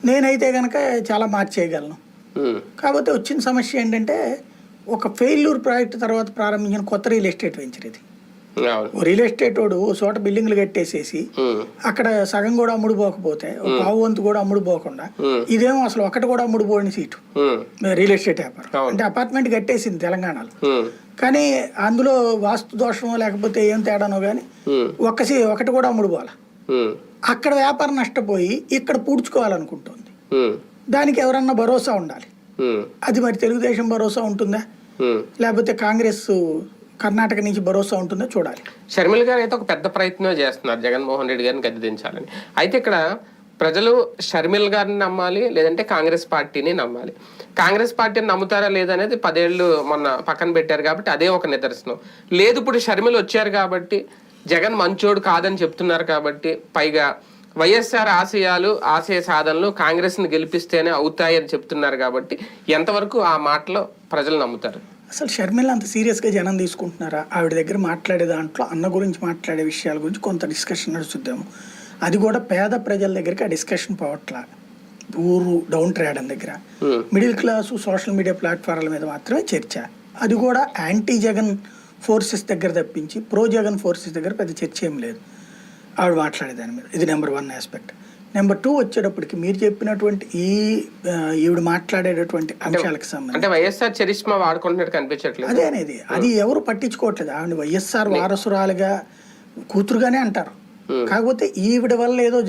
నేనైతే కనుక చాలా మార్చేయగలను. కాకపోతే వచ్చిన సమస్య ఏంటంటే ఒక ఫెయిల్యూర్ ప్రాజెక్ట్ తర్వాత ప్రారంభించిన కొత్త రియల్ ఎస్టేట్ వెంచర్ ఇది. రియల్ ఎస్టేట్ వాడు చోట బిల్డింగ్లు కట్టేసేసి అక్కడ సగం కూడా అమ్ముడు పోకపోతే పావు వంతు కూడా అమ్ముడు పోకుండా ఇదేమో అసలు ఒకటి కూడా అమ్ముడు పోని సీటు రియల్ ఎస్టేట్ వ్యాపారం. అంటే అపార్ట్మెంట్ కట్టేసింది తెలంగాణలో. కానీ అందులో వాస్తు దోషమో లేకపోతే ఏం తేడానో కానీ ఉమ్, ఒక్క సీ ఒకటి కూడా అమ్ముడు పోవాల ఉమ్, అక్కడ వ్యాపారం నష్టపోయి ఇక్కడ పూడ్చుకోవాలనుకుంటుంది. దానికి ఎవరన్నా భరోసా ఉండాలి. అది మరి తెలుగుదేశం భరోసా ఉంటుందా. లేకపోతే కాంగ్రెస్ కర్ణాటక నుంచి భరోసా ఉంటుందో చూడాలి. షర్మిల గారు అయితే ఒక పెద్ద ప్రయత్నం చేస్తున్నారు. జగన్మోహన్ రెడ్డి గారిని గద్దె దించాలని అయితే ఇక్కడ ప్రజలు షర్మిల్ గారిని నమ్మాలి లేదంటే కాంగ్రెస్ పార్టీని నమ్మాలి. కాంగ్రెస్ పార్టీని నమ్ముతారా లేదనేది పదేళ్ళు మొన్న పక్కన పెట్టారు కాబట్టి అదే ఒక నిదర్శనం. లేదు ఇప్పుడు షర్మిల వచ్చారు కాబట్టి జగన్ మంచోడు కాదని చెప్తున్నారు కాబట్టి పైగా వైఎస్ఆర్ ఆశయాలు ఆశయ సాధనలు కాంగ్రెస్ని గెలిపిస్తేనే అవుతాయి అని చెప్తున్నారు కాబట్టి ఎంతవరకు ఆ మాటలో ప్రజలు నమ్ముతారు? అసలు షర్మిల అంత సీరియస్గా జనం తీసుకుంటున్నారా? ఆవిడ దగ్గర మాట్లాడే దాంట్లో అన్న గురించి మాట్లాడే విషయాల గురించి కొంత డిస్కషన్ నడుచుద్దాము. అది కూడా పేద ప్రజల దగ్గరికి ఆ డిస్కషన్ పోవట్లా. ఊరు డౌన్ ట్రేడన్ దగ్గర. మిడిల్ క్లాసు సోషల్ మీడియా ప్లాట్ఫారాల మీద మాత్రమే చర్చ. అది కూడా యాంటీ జగన్ ఫోర్సెస్ దగ్గర తప్పించి ప్రో జగన్ ఫోర్సెస్ దగ్గర పెద్ద చర్చ ఏం లేదు. ఆవిడ మాట్లాడే దాని మీద. ఇది number one aspect. Number two వచ్చేటప్పటికి మీరు చెప్పినటువంటి ఈ ఈవిడ మాట్లాడేటటువంటి అంశాలకు సంబంధించి వైఎస్ఆర్ చరిష్మా వాడుకుంటున్నట్టు కనిపించట్లేదు. అదే అనేది. అది ఎవరు పట్టించుకోవట్లేదు. ఆవిడ వైఎస్ఆర్ వారసురాలుగా కూతురుగానే అంటారు. కాకపోతే ఈవిడ వల్ల ఏదో